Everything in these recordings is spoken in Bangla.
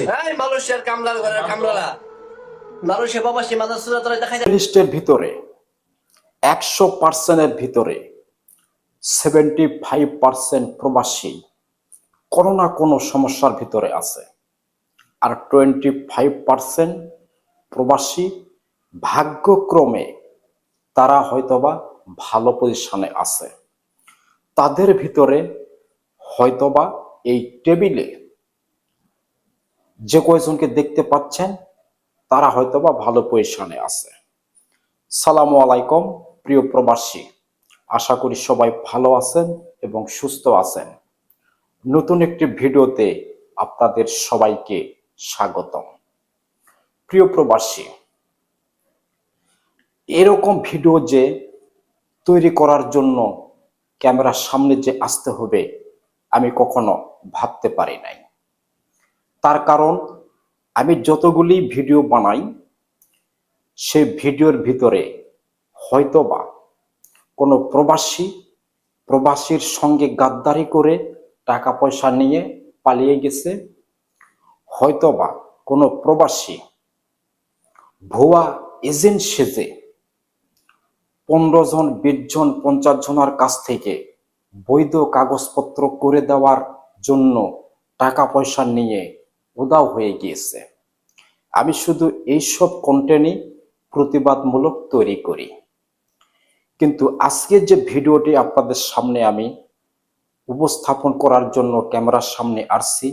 এই মানুষের কামলার ঘরের কামলারা। মানুষের বাবা সে মাদার সুরা তোরা দেখাই লিস্টের ভিতরে একশো পার্সেন্টের ভিতরে সেভেন্টি ফাইভ পার্সেন্ট প্রবাসী কোনো না কোনো সমস্যার ভিতরে আছে। আর টোয়েন্টি ফাইভ পার্সেন্ট প্রবাসী ভাগ্যক্রমে তারা হয়তোবা ভালো পজিশনে আছে। তাদের ভিতরে হয়তোবা এই টেবিলে যে কয়জনকে দেখতে পাচ্ছেন, তারা হয়তোবা ভালো পজিশনে আছে। সালামু আলাইকুম, প্রিয় প্রবাসী। আশা করি সবাই ভালো আছেন এবং সুস্থ আছেন। নতুন একটি ভিডিওতে আপনাদের সবাইকে স্বাগতম। প্রিয় প্রবাসী, এরকম ভিডিও যে তৈরি করার জন্য ক্যামেরার সামনে যে আসতে হবে, আমি কখনো ভাবতে পারি নাই। তার কারণ, আমি যতগুলি ভিডিও বানাই, সে ভিডিওর ভিতরে হয়তোবা কোনো প্রবাসী, প্রবাসীর সঙ্গে গাদ্দারি করে টাকা পয়সা নিয়ে পালিয়ে গেছে, হয়তোবা কোনো প্রবাসী ভুয়া এজেন্ট সেজে পনেরো জন, বিশ জন, পঞ্চাশ জনের কাছ থেকে বৈধ কাগজপত্র করে দেওয়ার জন্য টাকা পয়সা নিয়ে উদাও হয়ে গিয়েছে। আমি শুধু এইসব কন্টেন্টই প্রতিবাদমূলক তৈরি করি। কিন্তু আজকে যে ভিডিওটি আপনাদের সামনে আমি উপস্থাপন করার জন্য ক্যামেরার সামনে আসছি,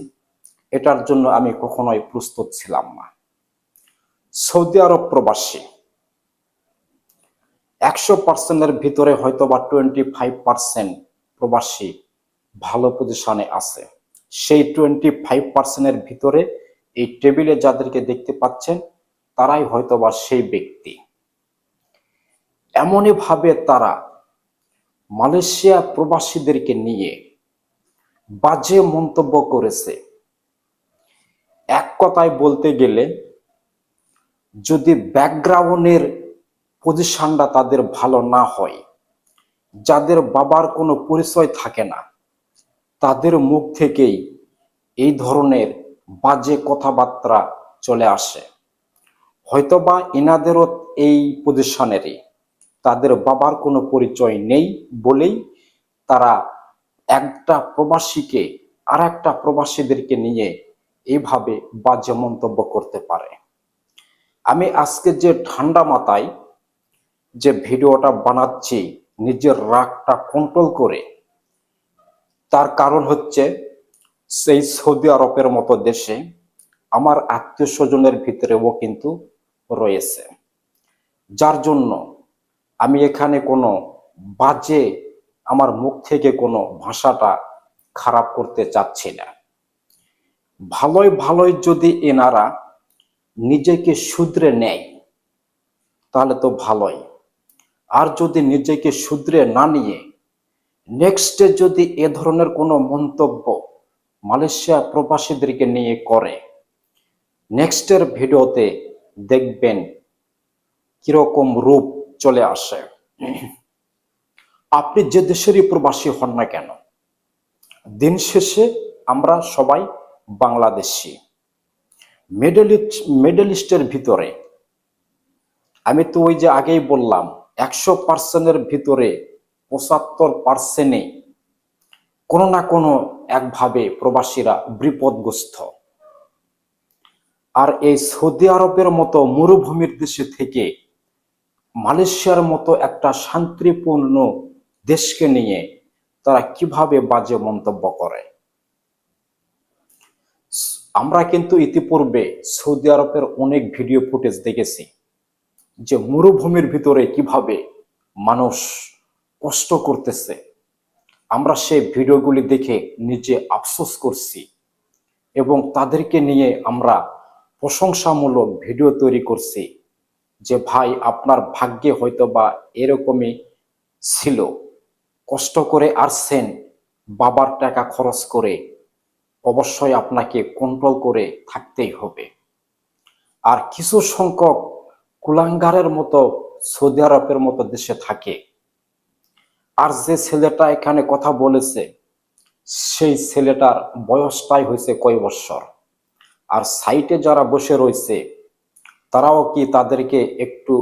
এটার জন্য আমি কখনোই প্রস্তুত ছিলাম না। সৌদি আরব প্রবাসী। একশো পার্সেন্টের ভিতরে হয়তো বা টোয়েন্টি ফাইভ পার্সেন্ট প্রবাসী ভালো পজিশনে আছে। সেই টোয়েন্টি ফাইভ পার্সেন্টের ভিতরে এই টেবিলে যাদেরকে দেখতে পাচ্ছেন, তারাই হয়তো বা সেই ব্যক্তি। এমনই ভাবে তারা মালয়েশিয়া প্রবাসীদেরকে নিয়ে বাজে মন্তব্য করেছে। এক কথায় বলতে গেলে, যদি ব্যাকগ্রাউন্ডের পজিশনটা তাদের ভালো না হয়, যাদের বাবার কোনো পরিচয় থাকে না তাদের মুখ থেকেই এই ধরনের বাজে কথাবার্তা চলে আসে। হয়তোবা এনাদেরও এই পজিশনেরই তাদের বাবার কোনো পরিচয় নেই বলেই তারা একটা প্রবাসীকে আর একটা প্রবাসীদেরকে নিয়ে এইভাবে বাজে মন্তব্য করতে পারে। আমি আজকে যে ঠান্ডা মাথায় যে ভিডিওটা বানাচ্ছি, নিজের রাগটা কন্ট্রোল করে তার কারণ হচ্ছে সেই সৌদি আরবের মতো দেশে আমার আত্মীয় স্বজনের ভিতরেও কিন্তু রয়েছে। যার জন্য আমি এখানে কোনো বাজে, আমার মুখ থেকে কোনো ভাষাটা খারাপ করতে চাচ্ছি না। ভালোই ভালোই যদি এনারা নিজেকে শুধরে নেয়, তাহলে তো ভালোই। আর যদি নিজেকে শুধরে না নিয়ে নেক্সটে যদি এ ধরনের কোনো মন্তব্য মালয়েশিয়া প্রবাসীদেরকে নিয়ে করে নেক্সটের ভিডিওতে দেখবেন কীরকম রূপ চলে আসে। আপনি যে দেশেরই প্রবাসী হন না কেন, দিন শেষে আমরা সবাই বাংলাদেশি। মিডল ইস্ট মিডল ইস্টের ভিতরে, আমি তো ওই যে আগেই বললাম, একশো পার্সেন্টের ভিতরে পঁচাত্তর পার্সেন্টে কোনো না কোনো একভাবে প্রবাসীরা বিপদগ্রস্ত। আর এই সৌদি আরবের মতো মরুভূমির দেশে থেকে মালয়েশিয়ার মতো একটা শান্তিপূর্ণ দেশকে নিয়ে তারা কীভাবে বাজে মন্তব্য করে? আমরা কিন্তু ইতিপূর্বে সৌদি আরবের অনেক ভিডিও ফুটেজ দেখেছি যে মরুভূমির ভিতরে কীভাবে মানুষ কষ্ট করতেছে। আমরা সেই ভিডিওগুলি দেখে নিজে আফসোস করছি এবং তাদেরকে নিয়ে আমরা প্রশংসামূলক ভিডিও তৈরি করছি যে, ভাই, আপনার ভাগ্যে হয়তো বা এরকমই ছিল। কষ্ট করে আসছেন বাবার টাকা খরচ করে অবশ্যই আপনাকে কন্ট্রোল করে থাকতেই হবে। আর কিছু সংখ্যক কুলাঙ্গারের মতো সৌদি আরবের মতো দেশে থাকে। আর যে ছেলেটা এখানে কথা বলেছে, সেই ছেলেটার বয়সটাই হয়েছে কয় বৎসর আর সাইটে যারা বসে রয়েছে, তারাও কি তাদেরকে একটু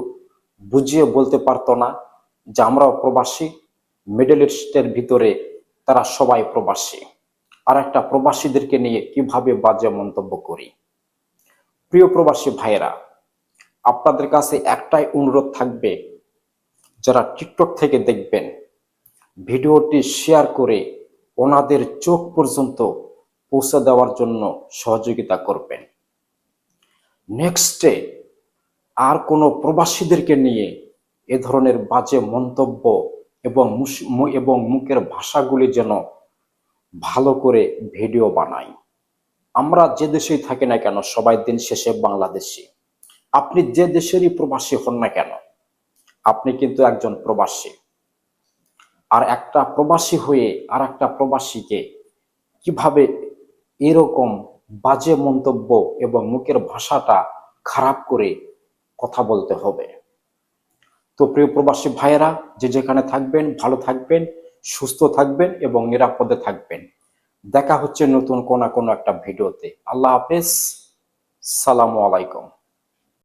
বুঝিয়ে বলতে পারতো না যে আমরাও প্রবাসী? মিডল ইস্টের ভিতরে তারা সবাই প্রবাসী। আর একটা প্রবাসীদেরকে নিয়ে কীভাবে বাজে মন্তব্য করি? প্রিয় প্রবাসী ভাইয়েরা, আপনাদের কাছে একটাই অনুরোধ থাকবে, যারা টিকটক থেকে দেখবেন ভিডিওটি শেয়ার করে ওনাদের চোখ পর্যন্ত পৌঁছে দেওয়ার জন্য সহযোগিতা করবেন। নেক্সটে আর কোনো প্রবাসীদেরকে নিয়ে এ ধরনের বাজে মন্তব্য এবং এবং মুখের ভাষাগুলি যেন ভালো করে ভিডিও বানাই। আমরা যে দেশেই থাকি না কেন, সবাই দিন শেষে বাংলাদেশি। আপনি যে দেশেরই প্রবাসী হন না কেন, আপনি কিন্তু একজন প্রবাসী। আর একটা প্রবাসী হয়ে আর একটা প্রবাসীকে কীভাবে এরকম বাজে মন্তব্য এবং মুখের ভাষাটা খারাপ করে কথা বলতে হবে? তো প্রিয় প্রবাসী ভাইয়েরা, যে যেখানে থাকবেন, ভালো থাকবেন, সুস্থ থাকবেন এবং নিরাপদে থাকবেন। দেখা হচ্ছে নতুন কোন কোনো একটা ভিডিওতে। আল্লাহ হাফেজ। সালামু আলাইকুম।